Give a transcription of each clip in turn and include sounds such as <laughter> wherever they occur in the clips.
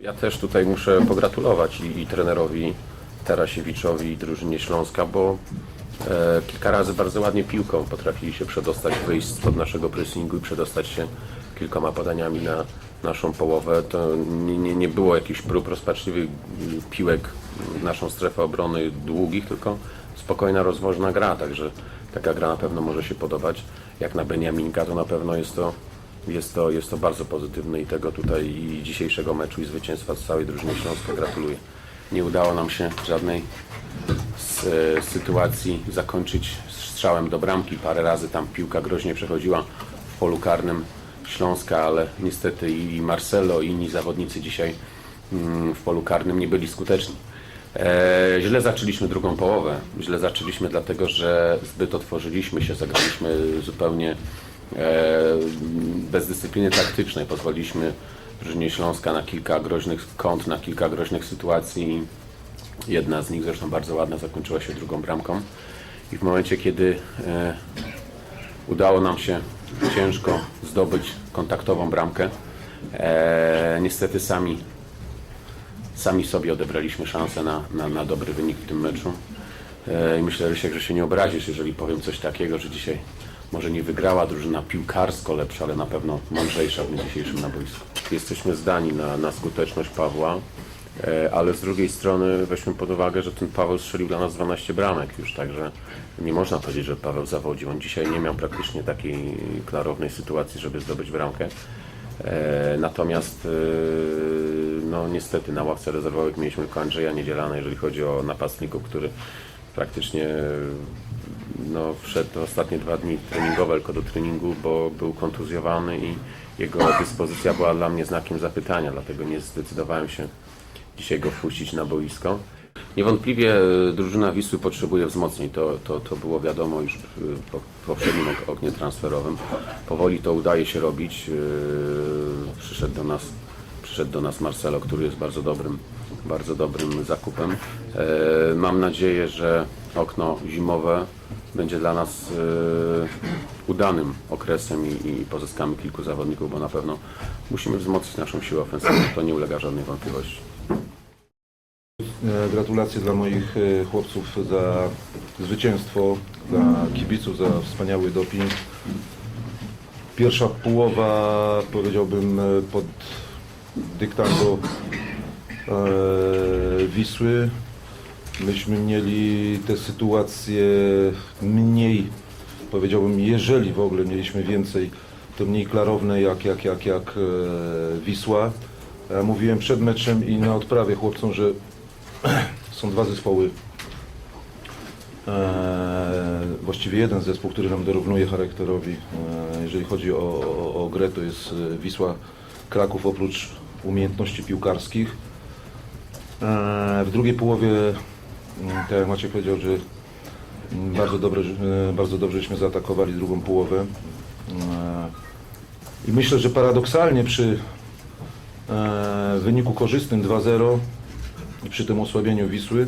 Ja też tutaj muszę pogratulować i, i trenerowi Tarasiewiczowi i drużynie Śląska, bo e, kilka razy bardzo ładnie piłką potrafili się przedostać, wyjść spod naszego pressingu i przedostać się kilkoma podaniami na naszą połowę. To nie, nie, nie było jakichś prób rozpaczliwych piłek w naszą strefę obrony długich, tylko spokojna, rozwożna gra, także taka gra na pewno może się podobać. Jak na Beniaminka, to na pewno jest to jest to, jest to bardzo pozytywne i tego tutaj i dzisiejszego meczu i zwycięstwa z całej drużyny Śląska gratuluję. Nie udało nam się żadnej z, e, sytuacji zakończyć strzałem do bramki. Parę razy tam piłka groźnie przechodziła w polu karnym Śląska, ale niestety i Marcelo i inni zawodnicy dzisiaj mm, w polu karnym nie byli skuteczni. E, źle zaczęliśmy drugą połowę. Źle zaczęliśmy dlatego, że zbyt otworzyliśmy się, zagraliśmy zupełnie e, bez dyscypliny taktycznej. Pozwoliliśmy drużynie Śląska na kilka groźnych kąt, na kilka groźnych sytuacji. Jedna z nich zresztą bardzo ładna zakończyła się drugą bramką. I w momencie, kiedy e, udało nam się ciężko zdobyć kontaktową bramkę, e, niestety sami sami sobie odebraliśmy szansę na, na, na dobry wynik w tym meczu. I myślę, Rysiek, że się nie obrazisz, jeżeli powiem coś takiego, że dzisiaj może nie wygrała drużyna piłkarsko lepsza, ale na pewno mądrzejsza w dzisiejszym na boisku. Jesteśmy zdani na, na skuteczność Pawła, e, ale z drugiej strony weźmy pod uwagę, że ten Paweł strzelił dla nas 12 bramek już, także nie można powiedzieć, że Paweł zawodził. On dzisiaj nie miał praktycznie takiej klarownej sytuacji, żeby zdobyć bramkę. E, Natomiast e, no niestety na ławce rezerwowych mieliśmy tylko Andrzeja Niedzielana, jeżeli chodzi o napastników, który praktycznie no, wszedł ostatnie dwa dni treningowe tylko do treningu, bo był kontuzjowany i jego dyspozycja była dla mnie znakiem zapytania, dlatego nie zdecydowałem się dzisiaj go wpuścić na boisko. Niewątpliwie e, drużyna Wisły potrzebuje wzmocnień, to, to, to było wiadomo już w- po poprzednim ok- oknie transferowym. Powoli to udaje się robić. E, Przyszedł do nas, przyszedł do nas Marcelo, który jest bardzo dobrym, bardzo dobrym zakupem. E, Mam nadzieję, że okno zimowe będzie dla nas e, udanym okresem i, i pozyskamy kilku zawodników, bo na pewno musimy wzmocnić naszą siłę ofensywną. To nie ulega żadnej wątpliwości. E, Gratulacje dla moich e, chłopców za zwycięstwo, dla kibiców za wspaniały doping. Pierwsza połowa, powiedziałbym, pod dyktando Wisły. Myśmy mieli te sytuacje mniej, powiedziałbym, jeżeli w ogóle mieliśmy więcej, to mniej klarowne jak, jak, jak, jak e, Wisła. Ja mówiłem przed meczem i na odprawie chłopcom, że <clears throat> są dwa zespoły. Eee, właściwie jeden zespół, który nam dorównuje charakterowi. Eee, jeżeli chodzi o, o, o grę, to jest e, Wisła Kraków oprócz umiejętności piłkarskich. W drugiej połowie, tak jak Maciek powiedział, że mm, bardzo, dobre, e, bardzo dobrze żeśmy zaatakowali drugą połowę. Eee, I myślę, że paradoksalnie przy e, wyniku korzystnym 2-0 i przy tym osłabieniu Wisły,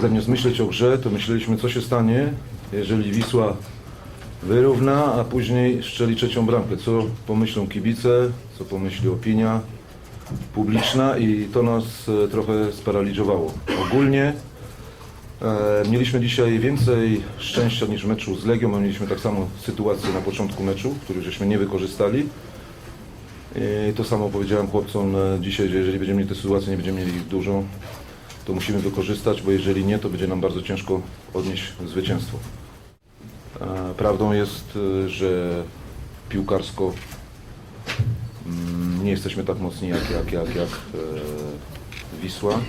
zamiast myśleć o grze, to myśleliśmy, co się stanie, jeżeli Wisła wyrówna, a później strzeli trzecią bramkę. Co pomyślą kibice, co pomyśli opinia publiczna i to nas e, trochę sparaliżowało. Ogólnie e, mieliśmy dzisiaj więcej szczęścia niż w meczu z Legią, a mieliśmy tak samo sytuację na początku meczu, których żeśmy nie wykorzystali. I to samo powiedziałem chłopcom e, dzisiaj, że jeżeli będziemy mieli tę sytuację, nie będziemy mieli ich dużo, to musimy wykorzystać, bo jeżeli nie, to będzie nam bardzo ciężko odnieść zwycięstwo. E, Prawdą jest, e, że piłkarsko mm, nie jesteśmy tak mocni jak, jak, jak, jak e, Wisła,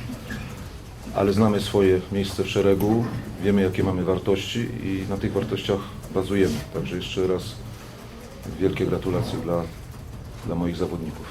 ale znamy swoje miejsce w szeregu, wiemy jakie mamy wartości i na tych wartościach bazujemy. Także jeszcze raz wielkie gratulacje dla, dla moich zawodników.